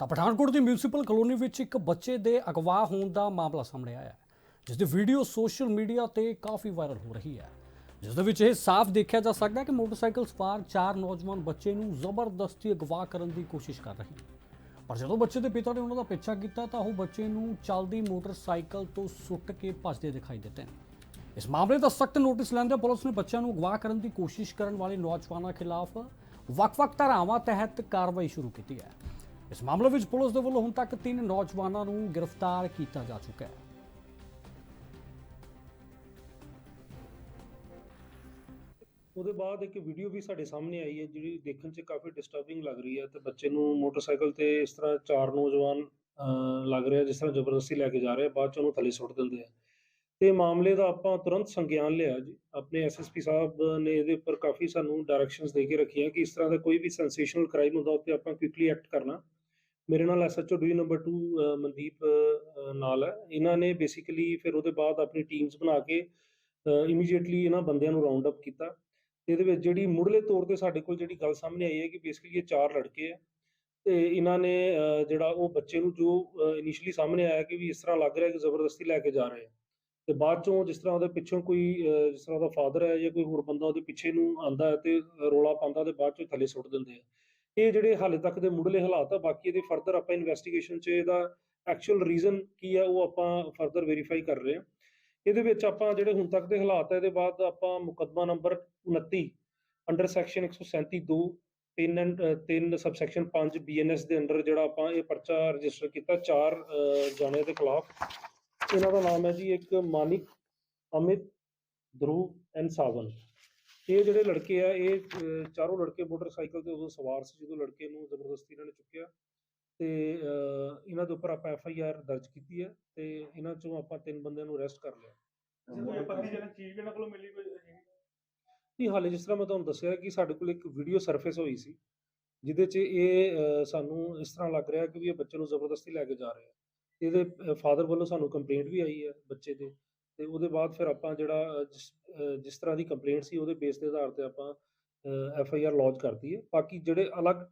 ਤਾਂ ਪਠਾਨਕੋਟ ਦੀ municipal colony ਵਿੱਚ ਇੱਕ ਬੱਚੇ ਦੇ ਅਗਵਾ ਹੋਣ ਦਾ ਮਾਮਲਾ ਸਾਹਮਣੇ ਆਇਆ ਹੈ, ਜਿਸ ਦੀ ਵੀਡੀਓ ਸੋਸ਼ਲ ਮੀਡੀਆ ਤੇ ਕਾਫੀ ਵਾਇਰਲ ਹੋ ਰਹੀ ਹੈ। ਜਿਸ ਦੇ ਵਿੱਚ ਇਹ ਸਾਫ਼ ਦੇਖਿਆ ਜਾ ਸਕਦਾ ਹੈ ਕਿ ਮੋਟਰਸਾਈਕਲ ਸਵਾਰ ਚਾਰ ਨੌਜਵਾਨ ਬੱਚੇ ਨੂੰ ਜ਼ਬਰਦਸਤੀ ਅਗਵਾ ਕਰਨ ਦੀ ਕੋਸ਼ਿਸ਼ ਕਰ ਰਹੇ ਪਰ ਜਦੋਂ ਬੱਚੇ ਦੇ ਪਿਤਾ ਨੇ ਉਹਨਾਂ ਦਾ ਪਿੱਛਾ ਕੀਤਾ ਤਾਂ ਉਹ ਬੱਚੇ ਨੂੰ ਚੱਲਦੀ ਮੋਟਰਸਾਈਕਲ ਤੋਂ ਸੁੱਟ ਕੇ ਭੱਜਦੇ ਦਿਖਾਈ ਦਿੱਤੇ ਨੇ। ਇਸ ਮਾਮਲੇ ਦਾ ਸਖਤ ਨੋਟਿਸ ਲੈਂਦੇ ਪੁਲਿਸ ਨੇ ਬੱਚਿਆਂ ਨੂੰ ਅਗਵਾ ਕਰਨ ਦੀ ਕੋਸ਼ਿਸ਼ ਕਰਨ ਵਾਲੇ ਨੌਜਵਾਨਾਂ ਖਿਲਾਫ ਵੱਖ-ਵੱਖ ਧਾਰਾਵਾਂ ਤਹਿਤ ਕਾਰਵਾਈ ਸ਼ੁਰੂ ਕੀਤੀ ਹੈ। ਇਸ ਮਾਮਲੇ ਵਿੱਚ ਪੁਲਿਸ ਦੇ ਵੱਲੋਂ ਹੁਣ ਤੱਕ ਤਿੰਨ ਨੌਜਵਾਨਾਂ ਨੂੰ ਗ੍ਰਿਫਤਾਰ ਕੀਤਾ ਜਾ ਚੁੱਕਾ ਹੈ। ਉਹਦੇ ਬਾਅਦ ਇੱਕ ਵੀਡੀਓ ਵੀ ਸਾਡੇ ਸਾਹਮਣੇ ਆਈ ਹੈ, ਜਿਹੜੀ ਦੇਖਣ 'ਚ ਕਾਫੀ ਡਿਸਟਰਬਿੰਗ ਲੱਗ ਰਹੀ ਹੈ ਤੇ ਬੱਚੇ ਨੂੰ ਮੋਟਰਸਾਈਕਲ ਤੇ ਇਸ ਤਰ੍ਹਾਂ ਚਾਰ ਨੌਜਵਾਨ ਲੱਗ ਰਿਹਾ, ਜਿਸ ਤਰ੍ਹਾਂ ਜ਼ਬਰਦਸਤੀ ਲੈ ਕੇ ਜਾ ਰਹੇ ਬਾਅਦ 'ਚ ਉਹਨੂੰ ਥੱਲੇ ਸੁੱਟ ਦਿੰਦੇ ਆ। ਤੇ ਮਾਮਲੇ ਦਾ ਆਪਾਂ ਤੁਰੰਤ ਸੰਗਿਆਨ ਲਿਆ ਜੀ। ਆਪਣੇ ਐਸਐਸਪੀ ਸਾਹਿਬ ਨੇ ਇਹਦੇ ਉੱਪਰ ਕਾਫੀ ਸਾਨੂੰ ਡਾਇਰੈਕਸ਼ਨਸ ਦੇ ਕੇ ਰੱਖੀਆਂ ਕਿ ਇਸ ਤਰ੍ਹਾਂ ਦਾ ਕੋਈ ਵੀ ਸੈਂਸੇਸ਼ਨਲ ਕ੍ਰਾਈਮ ਹੁੰਦਾ ਉੱਤੇ ਆਪਾਂ ਕੁਇਕਲੀ ਐਕਟ ਕਰਨਾ। ਮੇਰੇ ਨਾਲ ਐਸਐਚਓ ਡੀ ਨੰਬਰ 2 ਮਨਦੀਪ ਨਾਲ ਹੈ। ਇਹਨਾਂ ਨੇ ਬੇਸਿਕਲੀ ਫਿਰ ਉਹਦੇ ਬਾਅਦ ਆਪਣੀ ਟੀਮਸ ਬਣਾ ਕੇ ਇਮੀਡੀਏਟਲੀ ਇਹਨਾਂ ਬੰਦਿਆਂ ਨੂੰ ਰਾਉਂਡ ਅਪ ਕੀਤਾ। ਇਹਦੇ ਵਿੱਚ ਜਿਹੜੀ ਮੁੱਢਲੇ ਤੌਰ ਤੇ ਸਾਡੇ ਕੋਲ ਜਿਹੜੀ ਗੱਲ ਸਾਹਮਣੇ ਆਈ ਹੈ ਕਿ ਬੇਸਿਕਲੀ ਇਹ ਚਾਰ ਲੜਕੇ ਆ ਤੇ ਇਹਨਾਂ ਨੇ ਜਿਹੜਾ ਉਹ ਬੱਚੇ ਨੂੰ ਜੋ ਇਨੀਸ਼ੀਅਲੀ ਸਾਹਮਣੇ ਆਇਆ ਕਿ ਵੀ ਇਸ ਤਰ੍ਹਾਂ ਲੱਗ ਰਿਹਾ ਕਿ ਜ਼ਬਰਦਸਤੀ ਲੈ ਕੇ ਜਾ ਰਹੇ ਆ। ਤੇ ਬਾਅਦ ਚੋਂ ਜਿਸ ਤਰ੍ਹਾਂ ਉਹਦੇ ਪਿੱਛੋਂ ਕੋਈ ਜਿਸ ਤਰ੍ਹਾਂ ਉਹਦਾ ਫਾਦਰ ਹੈ ਜਾਂ ਕੋਈ ਹੋਰ ਬੰਦਾ ਉਹਦੇ ਪਿੱਛੇ ਨੂੰ ਆਂਦਾ ਹੈ ਤੇ ਰੋਲਾ ਪਾਉਂਦਾ ਤੇ ਬਾਅਦ ਚੋਂ ਥੱਲੇ ਸੁੱਟ ਦਿੰਦੇ ਆ। ਇਹ ਜਿਹੜੇ ਹਾਲੇ ਤੱਕ ਦੇ ਮੁੱਢਲੇ ਹਾਲਾਤ ਆ ਬਾਕੀ ਇਹਦੇ ਫਰਦਰ ਆਪਾਂ ਇਨਵੈਸਟੀਗੇਸ਼ਨ 'ਚ ਇਹਦਾ ਐਕਚੁਅਲ ਰੀਜ਼ਨ ਕੀ ਆ ਉਹ ਆਪਾਂ ਫਰਦਰ ਵੈਰੀਫਾਈ ਕਰ ਰਹੇ ਹਾਂ ਇਹਦੇ ਵਿੱਚ ਆਪਾਂ ਜਿਹੜੇ ਹੁਣ ਤੱਕ ਦੇ ਹਾਲਾਤ ਹੈ ਇਹਦੇ ਬਾਅਦ ਆਪਾਂ ਮੁਕੱਦਮਾ number 29 under section 137 2 3 and 3 subsection 5 BNS ਦੇ ਅੰਡਰ ਜਿਹੜਾ ਆਪਾਂ ਇਹ ਪਰਚਾ ਰਜਿਸਟਰ ਕੀਤਾ ਚਾਰ ਅਹ, ਦੇ ਖਿਲਾਫ। ਇਹਨਾਂ ਦਾ ਨਾਮ ਹੈ ਜੀ ਇੱਕ ਮਾਨਿਕ ਅਮਿਤ ਧਰੁਵ ਐਂਡ ਸਾਵਨ ਇਹ ਜਿਹੜੇ ਲੜਕੇ ਆ ਇਹ ਅਹ, ਚਾਰੋਂ ਲੜਕੇ ਮੋਟਰਸਾਈਕਲ ਤੇ ਉਦੋਂ ਸਵਾਰ ਸੀ ਜਦੋਂ ਲੜਕੇ ਨੂੰ ਜ਼ਬਰਦਸਤੀ ਇਹਨਾਂ ਨੇ ਚੁੱਕਿਆ ਤੇ ਅਹ, ਇਹਨਾਂ ਦੇ ਉੱਪਰ ਆਪਾਂ ਐਫ ਆਈ ਆਰ ਦਰਜ ਕੀਤੀ ਹੈ ਤੇ ਇਹਨਾਂ ਚੋਂ ਆਪਾਂ ਤਿੰਨ ਬੰਦਿਆਂ ਨੂੰ ਅਰੈਸਟ ਕਰ ਲਿਆ ਜਦੋਂ ਇਹ ਪਤੀ ਜਨ ਚੀਜ਼ ਵੀ ਇਹਨਾਂ ਕੋਲੋਂ ਮਿਲੀ ਕੋਈ? ਨਹੀਂ ਹਾਲੇ ਜਿਸ ਤਰ੍ਹਾਂ ਮੈਂ ਤੁਹਾਨੂੰ ਦੱਸਿਆ ਕਿ ਸਾਡੇ ਕੋਲ ਇੱਕ ਵੀਡੀਓ ਸਰਫੇਸ ਹੋਈ ਸੀ ਜਿਹਦੇ 'ਚ ਇਹ ਅਹ, ਸਾਨੂੰ ਇਸ ਤਰ੍ਹਾਂ ਲੱਗ ਰਿਹਾ ਕਿ ਵੀ ਇਹ ਬੱਚੇ ਨੂੰ ਜ਼ਬਰਦਸਤੀ ਲੈ ਕੇ ਜਾ ਰਹੇ ਆ ਇਹਦੇ ਫਾਦਰ ਵੱਲੋਂ ਸਾਨੂੰ ਕੰਪਲੇਂਟ ਵੀ ਆਈ ਹੈ ਬੱਚੇ ਦੇ ਤੇ ਉਹਦੇ ਬਾਅਦ ਫਿਰ ਆਪਾਂ ਜਿਹੜਾ ਜਿਸ ਤਰ੍ਹਾਂ ਦੀ ਕੰਪਲੇਂਟ ਸੀ ਉਹਦੇ ਬੇਸ ਦੇ ਆਧਾਰ ਤੇ ਆਪਾਂ ਐਫ ਆਈ ਆਰ ਲੌਂਚ ਕਰਤੀ ਹੈ ਬਾਕੀ ਜਿਹੜੇ ਅਲੱਗ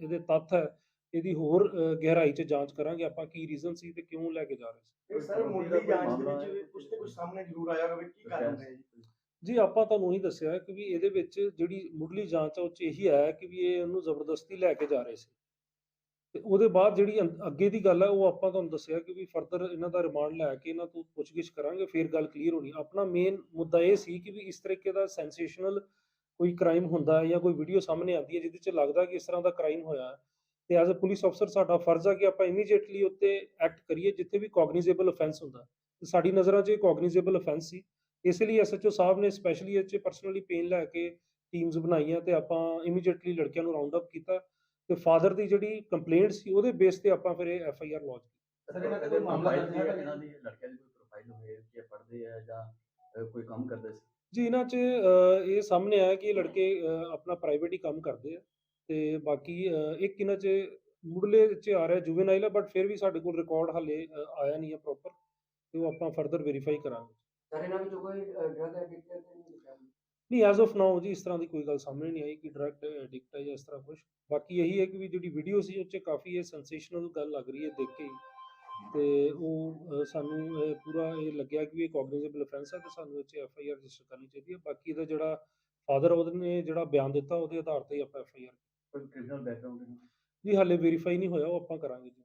ਇਹਦੇ ਤੱਥ ਹੈ ਇਹਦੀ ਹੋਰ ਗਹਿਰਾਈ 'ਚ ਜਾਂਚ ਕਰਾਂਗੇ ਆਪਾਂ ਕੀ ਰੀਜ਼ਨ ਸੀ ਤੇ ਕਿਉਂ ਲੈ ਕੇ ਜਾ ਰਹੇ ਸੀ। ਇਹ ਸਰ ਮੁੱਢਲੀ ਜਾਂਚ ਦੇ ਵਿੱਚ ਕੁਝ ਤੇ ਕੁਝ ਸਾਹਮਣੇ ਜ਼ਰੂਰ ਆਇਆ ਹੋਵੇ ਕੀ ਕਾਰਨ ਹੈ ਜੀ? ਜੀ ਆਪਾਂ ਤੁਹਾਨੂੰ ਹੀ ਦੱਸਿਆ ਕਿ ਵੀ ਇਹਦੇ ਵਿੱਚ ਜਿਹੜੀ ਮੁੱਢਲੀ ਜਾਂਚ ਆ ਉਹ ਚ ਇਹੀ ਆਇਆ ਕਿ ਵੀ ਇਹ ਉਹਨੂੰ ਜ਼ਬਰਦਸਤੀ ਲੈ ਕੇ ਜਾ ਰਹੇ ਸੀ। ਤੇ ਉਹਦੇ ਬਾਅਦ ਜਿਹੜੀ ਅੰ- ਅੱਗੇ ਦੀ ਗੱਲ ਹੈ ਉਹ ਆਪਾਂ ਤੁਹਾਨੂੰ ਦੱਸਿਆ ਕਿ ਵੀ ਫਰਦਰ ਇਹਨਾਂ ਦਾ ਰਿਮਾਂਡ ਲੈ ਕੇ ਇਹਨਾਂ ਤੋਂ ਪੁੱਛਗਿੱਛ ਕਰਾਂਗੇ, ਫਿਰ ਗੱਲ ਕਲੀਅਰ ਹੋਣੀ। ਆਪਣਾ ਮੇਨ ਮੁੱਦਾ ਇਹ ਸੀ ਕਿ ਵੀ ਇਸ ਤਰੀਕੇ ਦਾ ਸੈਂਸੇਸ਼ਨਲ ਕੋਈ ਕ੍ਰਾਈਮ ਹੁੰਦਾ ਹੈ ਜਾਂ ਕੋਈ ਵੀਡੀਓ ਸਾਹਮਣੇ ਆਉਂਦੀ ਹੈ, ਜਿਹਦੇ ਚ ਲੱਗਦਾ ਕਿ ਇਸ ਤਰ੍ਹਾਂ ਦਾ ਕ੍ਰਾਈਮ ਹੋਇਆ ਹੈ। ਤੇ ਐਜ਼ ਅ ਪੁਲਿਸ ਅਫਸਰ ਸਾਡਾ ਫਰਜ਼ ਆ ਕਿ ਆਪਾਂ ਇਮੀਡੀਏਟਲੀ ਉੱਤੇ ਐਕਟ ਕਰੀਏ, ਜਿੱਥੇ ਵੀ ਕੋਗਨੀਜ਼ੇਬਲ ਅਫੈਂਸ ਹੁੰਦਾ। ਤੇ ਸਾਡੀ ਨਜ਼ਰਾਂ 'ਚ ਇਹ ਕੋਗਨੀਜ਼ੇਬਲ ਅਫੈਂਸ ਸੀ। ਇਸ ਲਈ ਐਸਐਚਓ ਸਾਹਿਬ ਨੇ ਸਪੈਸ਼ਲੀ ਇਹ 'ਚ ਪਰਸਨਲੀ ਪੇਨ ਲੈ ਕੇ ਟੀਮਸ ਬਣਾਈਆਂ ਤੇ ਆਪਾਂ ਇਮੀਡੀਏਟਲੀ ਲੜਕਿਆਂ ਨੂੰ ਰਾਉਂਡ ਅਪ ਕੀਤਾ। ਤੇ ਫਾਦਰ ਦੀ ਜਿਹੜੀ ਕੰਪਲੇਂਟ ਸੀ ਉਹਦੇ ਬੇਸ ਤੇ ਆਪਾਂ ਫਿਰ ਇਹ ਐਫ ਆਈ ਆਰ ਲੌਂਚ ਕੀਤੀ। ਸਰ ਇਹਨਾਂ ਦਾ ਕੋਈ ਮਾਮਲਾ ਦਰਜ ਹੈ ਇਹਨਾਂ ਦੀ ਲੜਕਿਆਂ ਦੀ ਕੋਈ ਪ੍ਰੋਫਾਈਲ ਹੋਵੇ ਕਿ ਇਹ ਪੜ੍ਹਦੇ ਆ ਜਾਂ ਅਹ, ਕੋਈ ਕੰਮ ਕਰਦੇ ਸੀ? ਜੀ ਇਹਨਾਂ 'ਚ ਇਹ ਸਾਹਮਣੇ ਆਇਆ ਕਿ ਇਹ ਲੜਕੇ ਆਪਣਾ ਪ੍ਰਾਈਵੇਟ ਹੀ ਕੰਮ ਕਰਦੇ ਆ। ਤੇ ਬਾਕੀ ਇੱਕ ਇਹਨਾਂ 'ਚ ਮੁੱਢਲੇ 'ਚ ਆ ਰਿਹਾ ਜੁਵੇਨਾਈਲ ਹੈ ਬਟ ਫਿਰ ਵੀ ਸਾਡੇ ਕੋਲ ਰਿਕਾਰਡ ਹਾਲੇ ਆਇਆ ਨਹੀਂ ਹੈ ਪ੍ਰੋਪਰ ਤੇ ਉਹ ਆਪਾਂ ਫਰਦਰ ਵੈਰੀਫਾਈ ਕਰਾਂਗੇ। ਸਰ ਇਹਨਾਂ ਵਿੱਚੋਂ ਕੋਈ ਡਰਗ ਐਡਿਕਟ ਤੇ ਨਹੀਂ ਐਜ਼ ਆਫ ਨਾਓ ਜੀ ਇਸ ਤਰ੍ਹਾਂ ਦੀ ਕੋਈ ਗੱਲ ਸਾਹਮਣੇ ਨਹੀਂ ਆਈ ਕਿ ਡਰਗ ਐਡਿਕਟ ਹੈ ਜਾਂ ਇਸ ਤਰ੍ਹਾਂ ਕੁਝ ਬਾਕੀ ਇਹੀ ਹੈ ਕਿ ਵੀ ਜਿਹੜੀ ਵੀਡੀਓ ਸੀ ਉਹ 'ਚ ਕਾਫੀ ਇਹ ਸੈਂਸੇਸ਼ਨਲ ਗੱਲ ਲੱਗ ਰਹੀ ਹੈ ਦੇਖ ਕੇ ਤੇ ਉਹ ਸਾਨੂੰ ਪੂਰਾ ਇਹ ਲੱਗਿਆ ਕਿ ਇਹ ਕੋਗਨੀਜ਼ੇਬਲ ਅਫੈਂਸ ਹੈ ਤੇ ਸਾਨੂੰ ਇਹ 'ਚ ਐਫ ਆਈ ਆਰ ਰਜਿਸਟਰ ਕਰਨੀ ਚਾਹੀਦੀ ਹੈ। ਬਾਕੀ ਇਹਦਾ ਜਿਹੜਾ ਫਾਦਰ ਉਹਨੇ ਜਿਹੜਾ ਬਿਆਨ ਦਿੱਤਾ ਉਹਦੇ ਆਧਾਰ ਤੇ ਹੀ ਆਪਾਂ ਐਫ ਆਈ ਆਰ ਜੀ ਹਾਲੇ ਵੈਰੀਫਾਈ ਨਹੀਂ ਹੋਇਆ ਉਹ ਆਪਾਂ ਕਰਾਂਗੇ ਜੀ।